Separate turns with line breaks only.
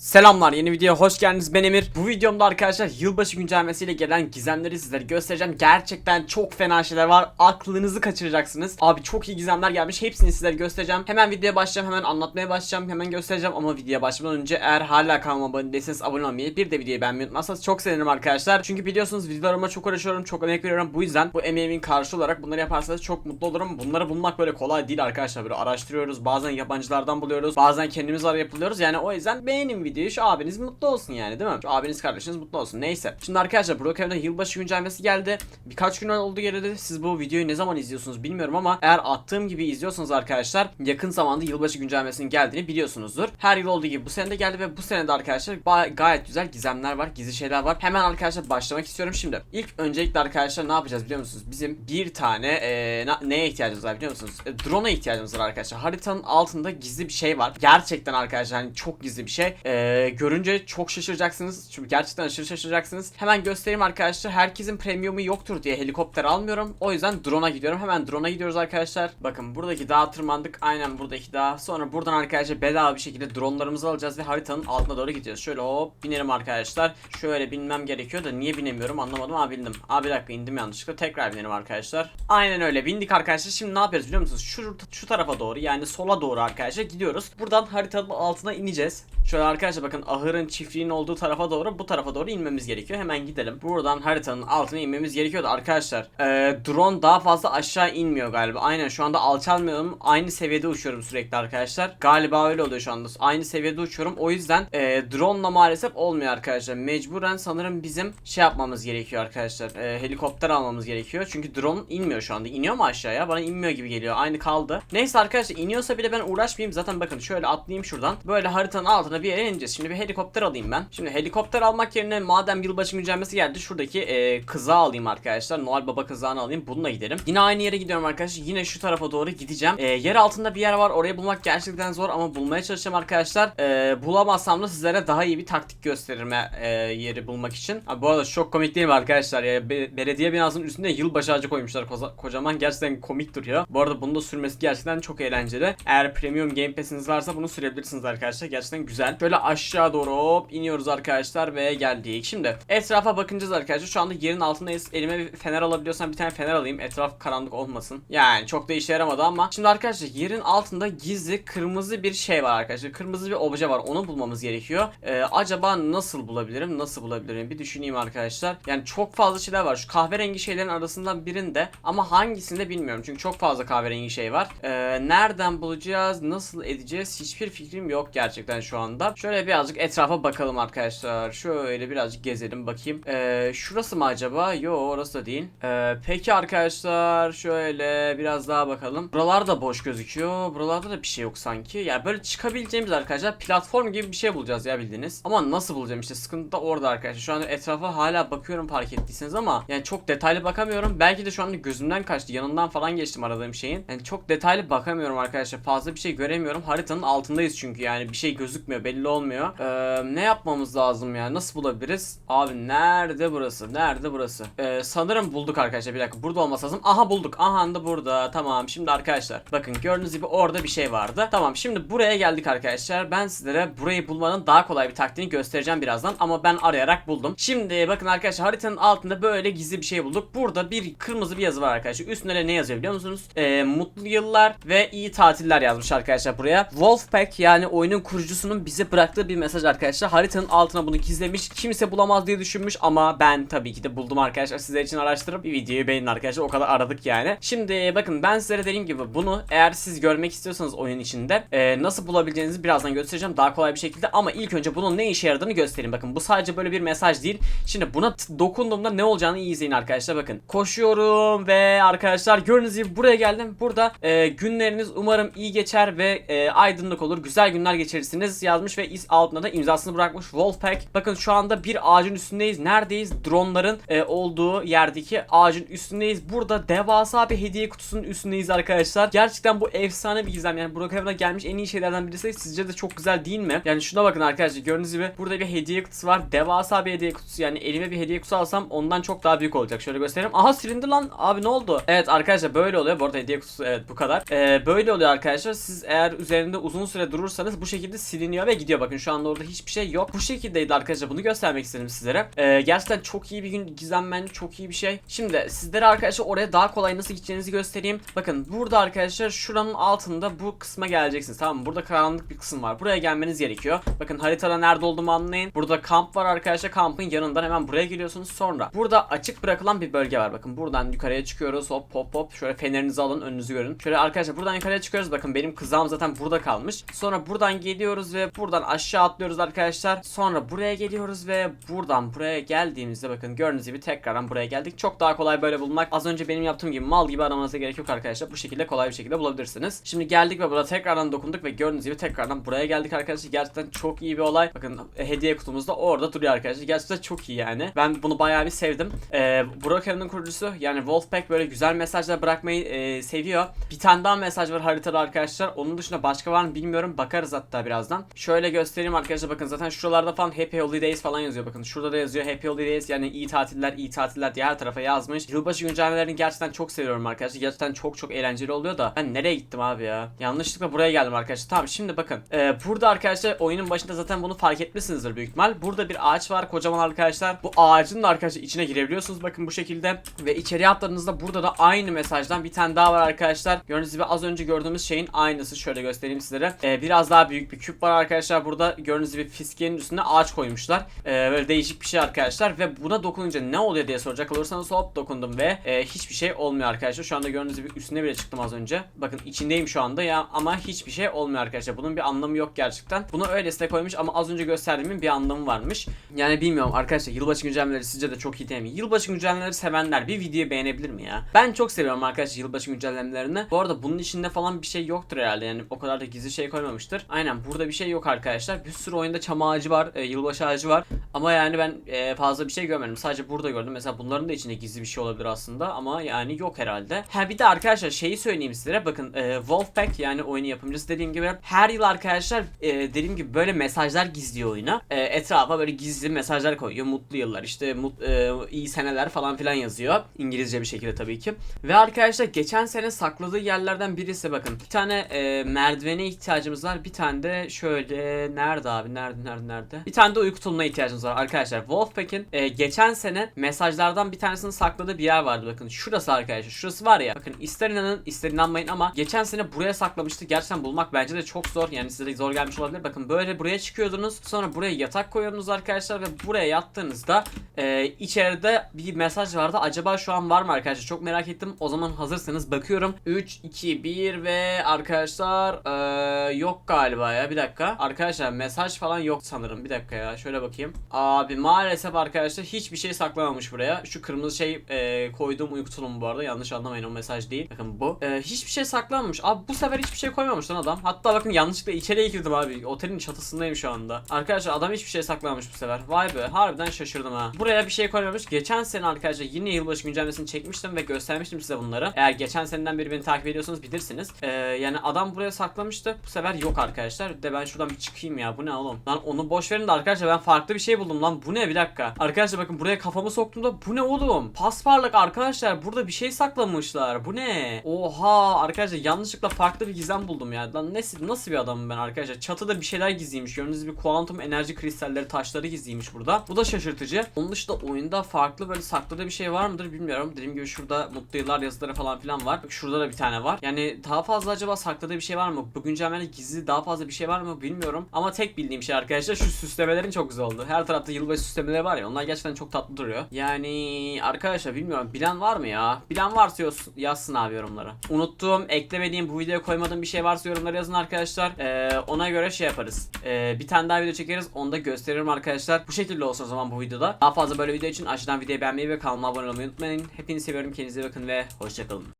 Selamlar yeni videoya hoş geldiniz ben Emir. Bu videomda arkadaşlar yılbaşı güncellemesiyle gelen gizemleri sizlere göstereceğim. Gerçekten çok fena şeyler var. Aklınızı kaçıracaksınız. Abi çok iyi gizemler gelmiş. Hepsini sizlere göstereceğim. Hemen videoya başlayacağım. Hemen anlatmaya başlayacağım. Hemen göstereceğim ama videoya başlamadan önce eğer hala kanalıma abone değilseniz abone olmayı bir de videoyu beğenmeyi unutmazsanız çok sevinirim arkadaşlar. Çünkü biliyorsunuz videolarıma çok uğraşıyorum. Çok emek veriyorum. Bu yüzden bu emeğimin karşı olarak bunları yaparsanız çok mutlu olurum. Bunları bulmak böyle kolay değil arkadaşlar. Böyle araştırıyoruz. Bazen yabancılardan buluyoruz. Bazen kendimiz arayıp buluyoruz. Yani o yüzden beğenin videoyu. Şu abiniz mutlu olsun yani değil mi? Şu abiniz kardeşiniz mutlu olsun. Neyse. Şimdi arkadaşlar Brookhaven'da yılbaşı güncellemesi geldi. Birkaç gün oldu geldi. Siz bu videoyu ne zaman izliyorsunuz bilmiyorum ama eğer attığım gibi izliyorsanız arkadaşlar yakın zamanda yılbaşı güncellemesinin geldiğini biliyorsunuzdur. Her yıl olduğu gibi bu sene de geldi ve bu sene de arkadaşlar gayet güzel gizemler var, gizli şeyler var. Hemen arkadaşlar başlamak istiyorum şimdi. İlk öncelikle arkadaşlar ne yapacağız biliyor musunuz? Bizim bir tane na- neye ihtiyacımız var biliyor musunuz? E, drone'a ihtiyacımız var arkadaşlar. Haritanın altında gizli bir şey var. Gerçekten arkadaşlar hani çok gizli bir şey. Eee, görünce çok şaşıracaksınız. Çünkü gerçekten aşırı şaşıracaksınız. Hemen göstereyim arkadaşlar. Herkesin premiumu yoktur diye helikopter almıyorum. O yüzden drone'a gidiyorum. Hemen drone'a gidiyoruz arkadaşlar. Bakın buradaki dağa tırmandık. Aynen buradaki dağa. Sonra buradan arkadaşlar bedava bir şekilde drone'larımızı alacağız ve haritanın altına doğru gidiyoruz. Şöyle hop binelim arkadaşlar. Şöyle binmem gerekiyor da niye binemiyorum anlamadım. Aa bindim. Aa bir dakika indim yanlışlıkla. Tekrar binelim arkadaşlar. Aynen öyle bindik arkadaşlar. Şimdi ne yapıyoruz biliyor musunuz? Şu, şu tarafa doğru yani sola doğru arkadaşlar gidiyoruz. Buradan haritanın altına ineceğiz. Şöyle arkadaşlar bakın ahırın çiftliğin olduğu tarafa doğru bu tarafa doğru inmemiz gerekiyor. Hemen gidelim. Buradan haritanın altına inmemiz gerekiyordu arkadaşlar. Ee, drone daha fazla aşağı inmiyor galiba. Aynen şu anda alçalmıyorum. Aynı seviyede uçuyorum sürekli arkadaşlar. Galiba öyle oluyor şu anda. Aynı seviyede uçuyorum. O yüzden e, drone'la maalesef olmuyor arkadaşlar. Mecburen sanırım bizim şey yapmamız gerekiyor arkadaşlar. E, helikopter almamız gerekiyor. Çünkü drone inmiyor şu anda. İniyor mu aşağıya? Bana inmiyor gibi geliyor. Aynı kaldı. Neyse arkadaşlar iniyorsa bile ben uğraşmayayım. Zaten bakın şöyle atlayayım şuradan. Böyle haritanın altına bir yere ineceğiz. Şimdi bir helikopter alayım ben. Şimdi helikopter almak yerine madem yılbaşı güncellemesi geldi şuradaki e, kızağı alayım arkadaşlar. Noel Baba kızağını alayım. Bununla gidelim. Yine aynı yere gidiyorum arkadaşlar. Yine şu tarafa doğru gideceğim. E, yer altında bir yer var. Orayı bulmak gerçekten zor ama bulmaya çalışacağım arkadaşlar. E, bulamazsam da sizlere daha iyi bir taktik gösteririm e, yeri bulmak için. Abi, bu arada çok komik değil mi arkadaşlar? Ya, be- belediye binasının üstünde yılbaşı ağacı koymuşlar koza- kocaman. Gerçekten komik duruyor. Bu arada bunu da sürmesi gerçekten çok eğlenceli. Eğer premium game pass'iniz varsa bunu sürebilirsiniz arkadaşlar. Gerçekten güzel. Böyle aşağı doğru hop iniyoruz arkadaşlar ve geldik. Şimdi etrafa bakınacağız arkadaşlar. Şu anda yerin altındayız. Elime bir fener alabiliyorsam bir tane fener alayım. Etraf karanlık olmasın. Yani çok da işe yaramadı ama. Şimdi arkadaşlar yerin altında gizli kırmızı bir şey var arkadaşlar. Kırmızı bir obje var. Onu bulmamız gerekiyor. Ee, acaba nasıl bulabilirim? Nasıl bulabilirim? Bir düşüneyim arkadaşlar. Yani çok fazla şeyler var. Şu kahverengi şeylerin arasından birinde ama hangisinde bilmiyorum. Çünkü çok fazla kahverengi şey var. Ee, nereden bulacağız? Nasıl edeceğiz? Hiçbir fikrim yok gerçekten şu anda. Şöyle birazcık etrafa bakalım arkadaşlar. Şöyle birazcık gezelim bakayım. Ee, şurası mı acaba? Yo orası da değil. Ee, peki arkadaşlar şöyle biraz daha bakalım. Buralar da boş gözüküyor. Buralarda da bir şey yok sanki. Ya böyle çıkabileceğimiz arkadaşlar platform gibi bir şey bulacağız ya bildiğiniz. Ama nasıl bulacağım işte sıkıntı da orada arkadaşlar. Şu anda etrafa hala bakıyorum fark ettiyseniz ama yani çok detaylı bakamıyorum. Belki de şu anda gözümden kaçtı. Yanından falan geçtim aradığım şeyin. Yani çok detaylı bakamıyorum arkadaşlar. Fazla bir şey göremiyorum. Haritanın altındayız çünkü yani bir şey gözükmüyor belli. Ee, ne yapmamız lazım ya? Nasıl bulabiliriz? Abi nerede burası? Nerede burası? Ee, sanırım bulduk arkadaşlar. Bir dakika. Burada olması lazım. Aha bulduk. Aha da burada. Tamam. Şimdi arkadaşlar. Bakın gördüğünüz gibi orada bir şey vardı. Tamam. Şimdi buraya geldik arkadaşlar. Ben sizlere burayı bulmanın daha kolay bir taktiğini göstereceğim birazdan. Ama ben arayarak buldum. Şimdi bakın arkadaşlar haritanın altında böyle gizli bir şey bulduk. Burada bir kırmızı bir yazı var arkadaşlar. Üstünde de ne yazıyor biliyor musunuz? Ee, mutlu yıllar ve iyi tatiller yazmış arkadaşlar buraya. Wolfpack yani oyunun kurucusunun bize bıraktığı bir mesaj arkadaşlar. Haritanın altına bunu gizlemiş. Kimse bulamaz diye düşünmüş ama ben tabii ki de buldum arkadaşlar. Sizler için araştırıp bir videoyu beğenin arkadaşlar. O kadar aradık yani. Şimdi bakın ben sizlere dediğim gibi bunu eğer siz görmek istiyorsanız oyun içinde e, nasıl bulabileceğinizi birazdan göstereceğim. Daha kolay bir şekilde ama ilk önce bunun ne işe yaradığını göstereyim. Bakın bu sadece böyle bir mesaj değil. Şimdi buna dokunduğumda ne olacağını iyi izleyin arkadaşlar. Bakın koşuyorum ve arkadaşlar gördüğünüz gibi buraya geldim. Burada e, günleriniz umarım iyi geçer ve e, aydınlık olur. Güzel günler geçirirsiniz yazmış ve iz altına da imzasını bırakmış Wolfpack. Bakın şu anda bir ağacın üstündeyiz. Neredeyiz? Dronların e, olduğu yerdeki ağacın üstündeyiz. Burada devasa bir hediye kutusunun üstündeyiz arkadaşlar. Gerçekten bu efsane bir gizem. Yani Brookhaven'a gelmiş en iyi şeylerden birisi. Sizce de çok güzel değil mi? Yani şuna bakın arkadaşlar. Gördüğünüz gibi burada bir hediye kutusu var. Devasa bir hediye kutusu. Yani elime bir hediye kutusu alsam ondan çok daha büyük olacak. Şöyle göstereyim. Aha silindi lan. Abi ne oldu? Evet arkadaşlar böyle oluyor. Bu arada hediye kutusu evet bu kadar. Ee, böyle oluyor arkadaşlar. Siz eğer üzerinde uzun süre durursanız bu şekilde siliniyor ve gidiyor. Bakın şu anda orada hiçbir şey yok. Bu şekildeydi arkadaşlar bunu göstermek istedim sizlere. Ee, gerçekten çok iyi bir gün gizem bence çok iyi bir şey. Şimdi sizlere arkadaşlar oraya daha kolay nasıl gideceğinizi göstereyim. Bakın burada arkadaşlar şuranın altında bu kısma geleceksiniz tamam mı? Burada karanlık bir kısım var. Buraya gelmeniz gerekiyor. Bakın haritada nerede olduğumu anlayın. Burada kamp var arkadaşlar. Kampın yanından hemen buraya geliyorsunuz. Sonra burada açık bırakılan bir bölge var. Bakın buradan yukarıya çıkıyoruz. Hop hop hop. Şöyle fenerinizi alın önünüzü görün. Şöyle arkadaşlar buradan yukarıya çıkıyoruz. Bakın benim kızağım zaten burada kalmış. Sonra buradan geliyoruz ve buradan aşağı atlıyoruz arkadaşlar. Sonra buraya geliyoruz ve buradan buraya geldiğimizde bakın gördüğünüz gibi tekrardan buraya geldik. Çok daha kolay böyle bulmak. Az önce benim yaptığım gibi mal gibi aramanıza gerek yok arkadaşlar. Bu şekilde kolay bir şekilde bulabilirsiniz. Şimdi geldik ve burada tekrardan dokunduk ve gördüğünüz gibi tekrardan buraya geldik arkadaşlar. Gerçekten çok iyi bir olay. Bakın e, hediye kutumuz da orada duruyor arkadaşlar. Gerçekten çok iyi yani. Ben bunu bayağı bir sevdim. Ee, Broker'ın kurucusu yani Wolfpack böyle güzel mesajlar bırakmayı e, seviyor. Bir tane daha mesaj var haritada arkadaşlar. Onun dışında başka var mı bilmiyorum. Bakarız hatta birazdan. Şöyle göstereyim arkadaşlar bakın zaten şuralarda falan Happy Holidays falan yazıyor. Bakın şurada da yazıyor Happy Holidays yani iyi tatiller iyi tatiller diye her tarafa yazmış. Yılbaşı güncellemelerini gerçekten çok seviyorum arkadaşlar. Gerçekten çok çok eğlenceli oluyor da. Ben nereye gittim abi ya? Yanlışlıkla buraya geldim arkadaşlar. Tamam şimdi bakın. Ee, burada arkadaşlar oyunun başında zaten bunu fark etmişsinizdir büyük ihtimal. Burada bir ağaç var kocaman arkadaşlar. Bu ağacın da arkadaşlar içine girebiliyorsunuz bakın bu şekilde. Ve içeriye atladığınızda burada da aynı mesajdan bir tane daha var arkadaşlar. Gördüğünüz gibi az önce gördüğümüz şeyin aynısı. Şöyle göstereyim sizlere. Ee, biraz daha büyük bir küp var arkadaşlar. Burada gördüğünüz gibi fiskenin üstüne ağaç koymuşlar. Ee, böyle değişik bir şey arkadaşlar. Ve buna dokununca ne oluyor diye soracak olursanız hop dokundum ve e, hiçbir şey olmuyor arkadaşlar. Şu anda gördüğünüz gibi üstüne bile çıktım az önce. Bakın içindeyim şu anda ya ama hiçbir şey olmuyor arkadaşlar. Bunun bir anlamı yok gerçekten. Bunu öylesine koymuş ama az önce gösterdiğimin bir anlamı varmış. Yani bilmiyorum arkadaşlar yılbaşı güncellemeleri sizce de çok iyi değil mi? Yılbaşı güncellemeleri sevenler bir videoyu beğenebilir mi ya? Ben çok seviyorum arkadaşlar yılbaşı güncellemelerini. Bu arada bunun içinde falan bir şey yoktur herhalde yani o kadar da gizli şey koymamıştır. Aynen burada bir şey yok arkadaşlar. Bir sürü oyunda çam ağacı var, e, yılbaşı ağacı var. Ama yani ben e, fazla bir şey görmedim. Sadece burada gördüm. Mesela bunların da içinde gizli bir şey olabilir aslında ama yani yok herhalde. Ha bir de arkadaşlar şeyi söyleyeyim sizlere. Bakın e, Wolfpack yani oyunu yapımcısı dediğim gibi her yıl arkadaşlar e, dediğim gibi böyle mesajlar gizliyor oyuna. E, etrafa böyle gizli mesajlar koyuyor. Mutlu yıllar işte mut, e, iyi seneler falan filan yazıyor. İngilizce bir şekilde tabii ki. Ve arkadaşlar geçen sene sakladığı yerlerden birisi bakın. Bir tane e, merdivene ihtiyacımız var. Bir tane de şöyle nerede abi nerede nerede nerede? Bir tane de uyku tulumuna ihtiyacımız var arkadaşlar. Wolfpack'in e, geçen sene mesajlardan bir tanesini sakladığı bir yer vardı bakın. Şurası arkadaşlar. Şurası var ya. Bakın ister inanın ister inanmayın ama geçen sene buraya saklamıştı. Gerçekten bulmak bence de çok zor. Yani size de zor gelmiş olabilir. Bakın böyle buraya çıkıyordunuz. Sonra buraya yatak koyuyordunuz arkadaşlar ve buraya yattığınızda e, içeride bir mesaj vardı. Acaba şu an var mı arkadaşlar? Çok merak ettim. O zaman hazırsanız bakıyorum. 3, 2, 1 ve arkadaşlar e, yok galiba ya. Bir dakika. Arkadaşlar mesaj falan yok sanırım. Bir dakika ya. Şöyle bakayım. Abi maalesef arkadaşlar hiçbir şey saklamamış buraya. Şu kırmızı şey e, koyduğum uyku tulumu bu arada. Yanlış anlamayın o mesaj değil. Bakın bu. E, hiçbir şey saklamamış. Abi bu sefer hiçbir şey koymamış lan adam. Hatta bakın yanlışlıkla içeriye girdim abi. Otelin çatısındayım şu anda. Arkadaşlar adam hiçbir şey saklamamış bu sefer. Vay be harbiden şaşırdım ha. Buraya bir şey koymamış. Geçen sene arkadaşlar yine yılbaşı güncellemesini çekmiştim ve göstermiştim size bunları. Eğer geçen seneden beri beni takip ediyorsanız bilirsiniz. E, yani adam buraya saklamıştı. Bu sefer yok arkadaşlar. De ben şuradan bir çıkayım ya. Bu ne oğlum? Lan onu boş verin de arkadaşlar ben farklı bir şey buldum lan. Bu ne bir dakika. Arkadaşlar bakın buraya kafamı soktuğumda bu ne oğlum? Pasparlak arkadaşlar burada bir şey saklamışlar. Bu ne? Oha arkadaşlar yanlışlıkla farklı bir gizem buldum ya. Lan nasıl, nasıl bir adamım ben arkadaşlar? Çatıda bir şeyler gizliymiş. Gördüğünüz gibi kuantum enerji kristalleri taşları gizliymiş burada. Bu da şaşırtıcı. Onun dışında oyunda farklı böyle sakladığı bir şey var mıdır bilmiyorum. Dediğim gibi şurada mutlu yıllar yazıları falan filan var. Şurada da bir tane var. Yani daha fazla acaba sakladığı bir şey var mı? Bu güncellemede gizli daha fazla bir şey var mı bilmiyorum. Ama tek bildiğim şey arkadaşlar şu süslemelerin çok güzel oldu. Her tarafta yılbaşı süslemeleri var ya onlar gerçekten çok tatlı duruyor. Yani arkadaşlar bilmiyorum bilen var mı ya? Bilen varsa yaz- yazsın abi yorumlara. Unuttuğum, eklemediğim, bu videoya koymadığım bir şey varsa yorumlara yazın arkadaşlar. Ee, ona göre şey yaparız. Ee, bir tane daha video çekeriz. Onu da gösteririm arkadaşlar. Bu şekilde olsun o zaman bu videoda. Daha fazla böyle video için aşağıdan videoyu beğenmeyi ve kanalıma abone olmayı unutmayın. Hepinizi seviyorum. Kendinize bakın ve hoşçakalın.